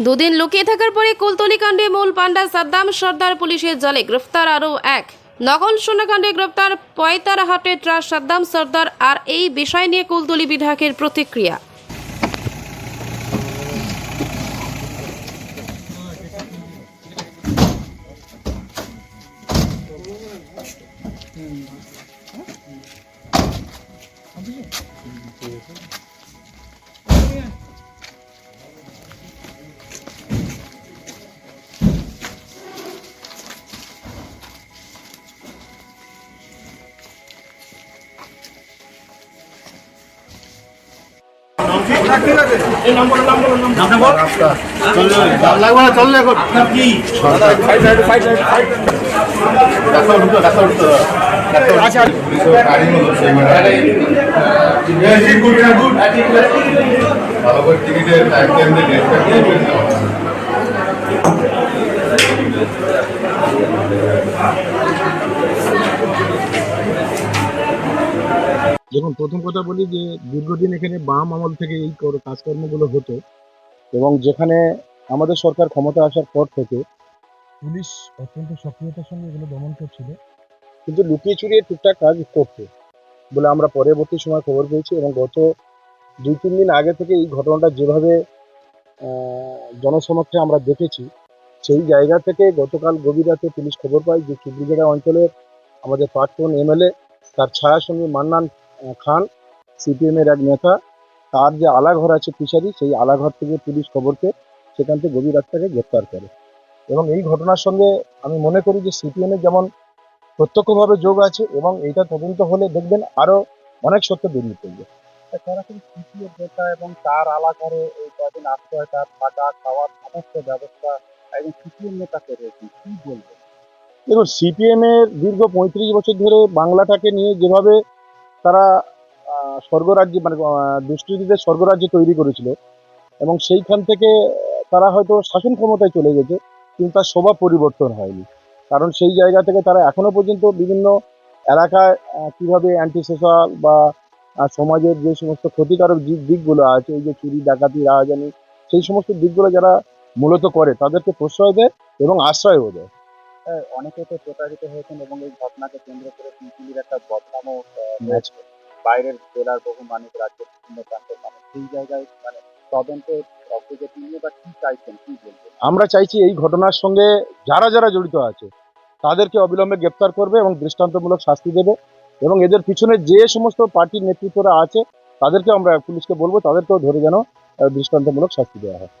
দুদিন লুকিয়ে থাকার পরে কুলতলি কাণ্ডে মূল পান্ডা সাদ্দাম সর্দার পুলিশের জালে গ্রেফতার আরও এক। নকল সোনাকাণ্ডে গ্রেপ্তার পয়তারহাটে ট্রাস সাদ্দাম সর্দার আর এই বিষয় নিয়ে কুলতলি বিধায়কের প্রতিক্রিয়া। ভালো করে টিকিটের টাইম দিয়ে দেখুন, প্রথম কথা বলি যে দীর্ঘদিন এখানে বাম আমল থেকে এই কাজকর্মগুলো হতো এবং যেখানে আমাদের সরকার ক্ষমতা আসার পর থেকে পুলিশ অত্যন্ত সক্রিয়তার সঙ্গে এগুলো দমন করছিল। কিন্তু লুকিয়ে চুরিয়ে টুকটাক কাজ করতো বলে আমরা পরবর্তী সময় খবর পেয়েছি এবং গত দুই, তিন দিন আগে থেকে এই ঘটনাটা যেভাবে জনসমক্ষে আমরা দেখেছি, সেই জায়গা থেকে গতকাল গভীর রাতে পুলিশ খবর পায় যে চুবড়িগেড়া অঞ্চলের আমাদের প্রাক্তন এমএলএ তার ছায়া সঙ্গে মান্নান খান সিপিএম এর এক নেতা তার যে আলাঘর আছে ফিশারি সেই আলাঘর থেকে পুলিশ খবর পেয়ে সেখান থেকে গভীর রাত তাকে গ্রেপ্তার করে। এবং এই ঘটনার সঙ্গে আমি মনে করি যে সিপিএম এর যেমন প্রত্যক্ষভাবে যোগ আছে এবং এইটা তদন্ত হলে দেখবেন আরও অনেক সত্য বেরিয়ে পড়বে সরাসরি তৃতীয় নেতা এবং তার আলাঘরে এই আশ্রয় তার থাকা খাওয়ার সমস্ত ব্যবস্থা একজন তৃতীয় নেতাকে রয়েছেন কি বলবেন? দেখুন সিপিএম এর দীর্ঘ পঁয়ত্রিশ বছর ধরে বাংলাটাকে নিয়ে যেভাবে তারা স্বর্গরাজ্য মানে আহ, দুষ্কৃতীদের স্বর্গরাজ্য তৈরি করেছিল এবং সেইখান থেকে তারা হয়তো শাসন ক্ষমতায় চলে গেছে কিন্তু তার স্বভাব পরিবর্তন হয়নি। কারণ সেই জায়গা থেকে তারা এখনও পর্যন্ত বিভিন্ন এলাকায় কীভাবে অ্যান্টি সোশ্যাল বা সমাজের যে সমস্ত ক্ষতিকারক দিক দিকগুলো আছে এই যে চুরি ডাকাতি রাহাজানি সেই সমস্ত দিকগুলো যারা মূলত করে তাদেরকে প্রশ্রয় দেয় এবং আশ্রয়ও দেয়। অনেকে তো প্রতারিত হয়েছেন এবং এই ঘটনাকে কেন্দ্র করে পিপিলির একটা বদনামও হয়েছে বাইরের জেলার বহু মানুষ রাজ্যের বিভিন্ন প্রান্তের মানুষ সেই জায়গায় মানে তদন্তের অগ্রগতি নিয়ে বা কি চাইছেন কি বলবেন? আমরা চাইছি এই ঘটনার সঙ্গে যারা যারা জড়িত আছে তাদেরকে অবিলম্বে গ্রেপ্তার করবে এবং দৃষ্টান্তমূলক শাস্তি দেবে এবং এদের পিছনে যে সমস্ত পার্টির নেতৃত্বরা আছে তাদেরকে আমরা পুলিশকে বলব তাদেরকেও ধরে যেন দৃষ্টান্তমূলক শাস্তি দেওয়া হয়।